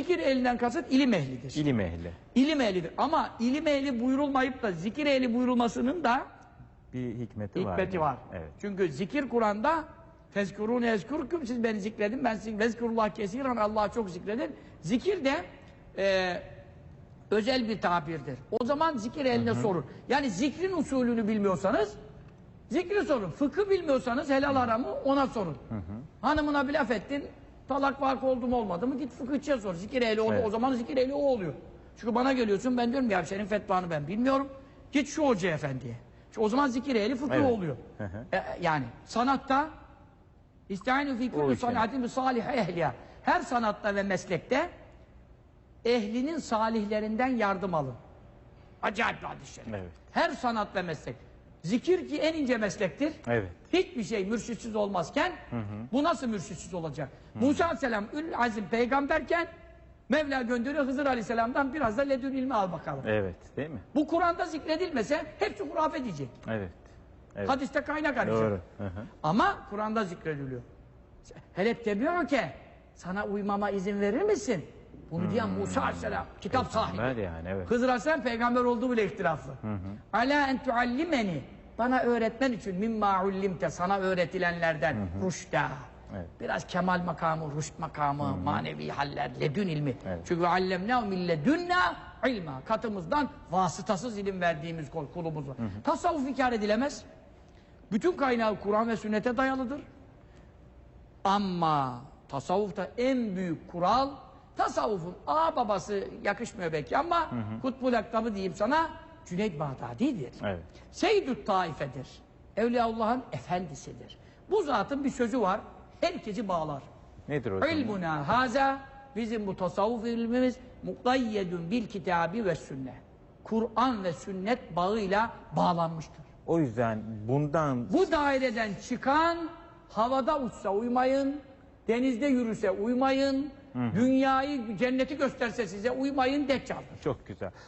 Zikir elinden kasıt ilim ehlidir. İlim ehli. İlim ehlidir. Ama ilim ehli buyurulmayıp da zikir ehli buyurulmasının da Bir hikmeti, var. hikmeti var. Evet. Çünkü zikir Kur'an'da Fezkurûne ezkurkum siz beni zikredin ben sizin vezkurullah kesiren Allah'ı çok zikredin. Zikir de e, özel bir tabirdir. O zaman zikir eline sorun. Yani zikrin usulünü bilmiyorsanız zikri sorun. Fıkı bilmiyorsanız helal haramı ona sorun. Hanımına bir laf ettin talak vak oldu mu olmadı mı git fıkıhçıya sor. Zikir ehli oldu. Evet. O zaman zikir ehli o oluyor. Çünkü bana geliyorsun ben diyorum ya senin fetvanı ben bilmiyorum. Git şu hoca efendiye. Çünkü o zaman zikir ehli fıkıh Evet. oluyor. Hı hı. E, yani sanatta İstihanu fi işe. sanatin salih. Her sanatta ve meslekte ehlinin salihlerinden yardım alın. Acayip bir hadis-i şerif. Evet. Her sanat ve meslek. Zikir ki en ince meslektir. Evet. Hiçbir şey mürşitsiz olmazken bu nasıl mürşitsiz olacak? Musa Aleyhisselam ül azim peygamberken Mevla gönderiyor Hızır Aleyhisselam'dan biraz da ledün ilmi al bakalım. Evet. Değil mi? Bu Kur'an'da zikredilmese hepsi hurafe diyecek. Evet. Evet. Hadiste kaynak arayacak. Doğru. Hı hı. Ama Kur'an'da zikrediliyor. Hele tebi'uke sana uymama izin verir misin? Bunu diyen Musa Aleyhisselam kitap sahibi. Ver yani evet. Hızır Aleyhisselam peygamber olduğu bile ihtilaflı. Ala en tuallimeni bana öğretmen için mimma ullimte sana öğretilenlerden rüşta. Evet. Biraz kemal makamı, rüşt makamı, manevi haller, ledün ilmi. Evet. Çünkü allemna min ledünna ilma. Katımızdan vasıtasız ilim verdiğimiz kul- kulumuz var. Tasavvuf inkar edilemez. Bütün kaynağı Kur'an ve sünnete dayalıdır. Ama tasavvufta en büyük kural tasavvufun ağ babası yakışmıyor belki ama Kutbul Aktabı diyeyim sana Cüneyd Bağdadi'dir. Evet. Seyyidü't Taife'dir. Evliyaullah'ın efendisidir. Bu zatın bir sözü var. Herkesi bağlar. Nedir hocam? İlmuna haza bizim bu tasavvuf ilmimiz mukayyedun bil kitabi ve sünnet. Kur'an ve sünnet bağıyla bağlanmıştır. O yüzden bundan Bu daireden çıkan havada uçsa uymayın, denizde yürüse uymayın, dünyayı, cenneti gösterse size uymayın, deccaldır. çok güzel.